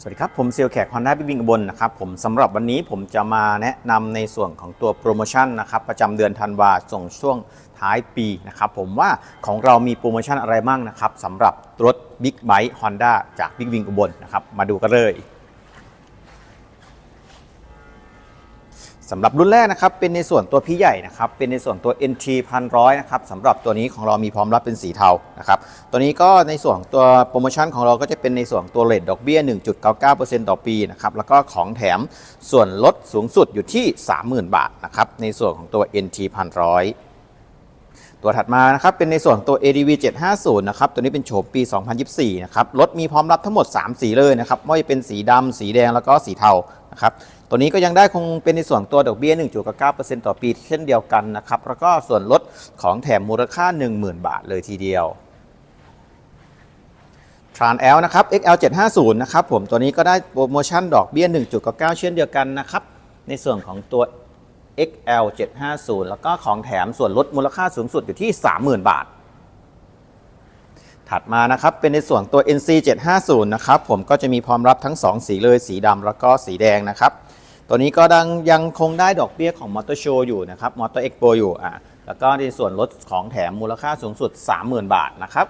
สวัสดีครับ ผมเซลแขกฮอนด้าบิ๊กวิงบนนะครับผมสำหรับวันนี้ผมจะมาแนะนำในส่วนของตัวโปรโมชั่นนะครับประจำเดือนธันวาส่งช่วงท้ายปีนะครับผมว่าของเรามีโปรโมชั่นอะไรบ้างนะครับสำหรับรถบิ๊กไบค์ฮอนด้าจากบิ๊กวิงอุบลนะครับมาดูกันเลย สำหรับรุ่นแรกนะครับเป็นในส่วนตัวพี่ใหญ่นะครับเป็นในส่วนตัว NT 1,100นะครับสำหรับตัวนี้ของเรามีพร้อมรับเป็นสีเทานะครับตัวนี้ก็ในส่วนตัวโปรโมชั่นของเราก็จะเป็นในส่วนตัวเลทดอกเบี้ย 1.99%ต่อปีนะครับแล้วก็ของแถมส่วนลดสูงสุดอยู่ที่ 30,000 บาทนะครับในส่วนของตัว NT 1,100ตัวถัดมานะครับเป็นในส่วนตัว ADV 750นะครับตัวนี้เป็นโฉมปี 2024 นะครับรถมีพร้อมรับทั้งหมด 3 สีเลยนะครับไม่ว่าจะเป็นสีดำสีแดงแล้วก็สีเทานะครับ ตัวนี้ก็ยังได้คงเป็นในส่วนตัวดอกเบี้ย 1.9%ต่อปีเช่นเดียวกันนะครับ แล้วก็ส่วนลดของแถมมูลค่า 10,000 บาทเลยทีเดียวทราน L นะครับ XL 750นะครับผมตัวนี้ก็ได้โปรโมชั่นดอกเบี้ย1.99เช่นเดียวกันนะครับ ในส่วนของตัว XL 750แล้วก็ของแถมส่วนลดมูลค่าสูงสุดอยู่ที่ 30,000 บาท ถัดมานะครับเป็นในส่วนตัว NC 750 นะครับผมก็จะมีพร้อมรับทั้ง 2 สีเลยสีดำแล้วก็สีแดงนะครับ ตัวนี้ก็ดังยังคงได้ดอกเบี้ยของมอเตอร์โชว์อยู่นะครับมอเตอร์เอ็กโปอยู่อะแล้วก็ในส่วนลดของแถมมูลค่าสูงสุด 30,000 บาทนะครับ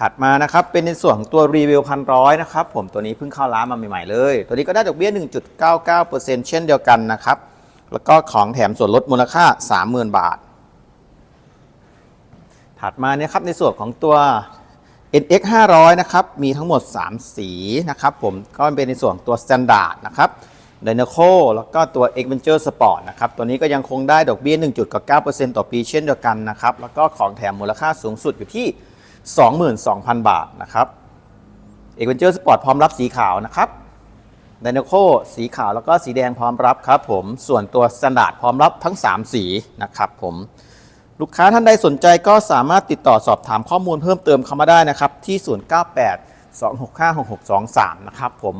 ถัดมานะครับเป็นในส่วนของตัวรีวิวพันร้อยนะครับผมตัวนี้เพิ่งเข้าร้านมาใหม่ๆเลย ตัวนี้ก็ได้ดอกเบี้ย 1.99%เช่นเดียวกันนะครับแล้วก็ของแถมส่วนลดมูลค่า 30,000 บาท ถัดมาเนี่ยครับในส่วนของตัว NX 500นะครับมีทั้งหมด 3 สีนะครับผมก็เป็นในส่วนตัว Standard นะครับ d y n a c o แล้วก็ตัว Adventure Sport นะครับ ตัวนี้ก็ยังคงได้ดอกเบี้ย 1.9%ต่อปีเช่นเดียวกันนะครับ แล้วก็ของแถมมูลค่าสูงสุดอยู่ที่ 22,000 บาทนะครับ Adventure Sport พร้อมรับสีขาวนะครับ d y n a c o สีขาวแล้วก็สีแดงพร้อมรับครับผมส่วนตัว Standard พร้อมรับทั้ง 3 สีนะครับผม ลูกค้าท่านใดสนใจก็สามารถติดต่อสอบถามข้อมูลเพิ่มเติมเข้ามาได้นะครับ ที่ 098 265 6623 นะครับผม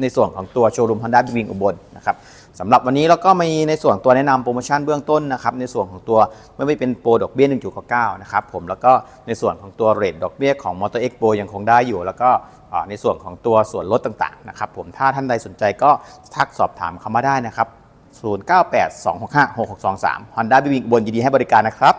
ในส่วนของตัวโชว์รูม Honda บิวิงอุบลนะครับสำหรับวันนี้เราก็มีในส่วนตัวแนะนำโปรโมชั่นเบื้องต้นนะครับในส่วนของตัวไม่ว่าเป็นโปรดอกเบี้ย1.99นะครับผมแล้วก็ในส่วนของตัวเรทดอกเบี้ยของ Motor Expo ยังคงได้อยู่ แล้วก็ในส่วนของตัวส่วนลดต่างๆนะครับผมถ้าท่านใดสนใจก็ทักสอบถามเข้ามาได้นะครับ 098 265 6623 Honda บิวิงอุบนยินดีให้บริการนะครับ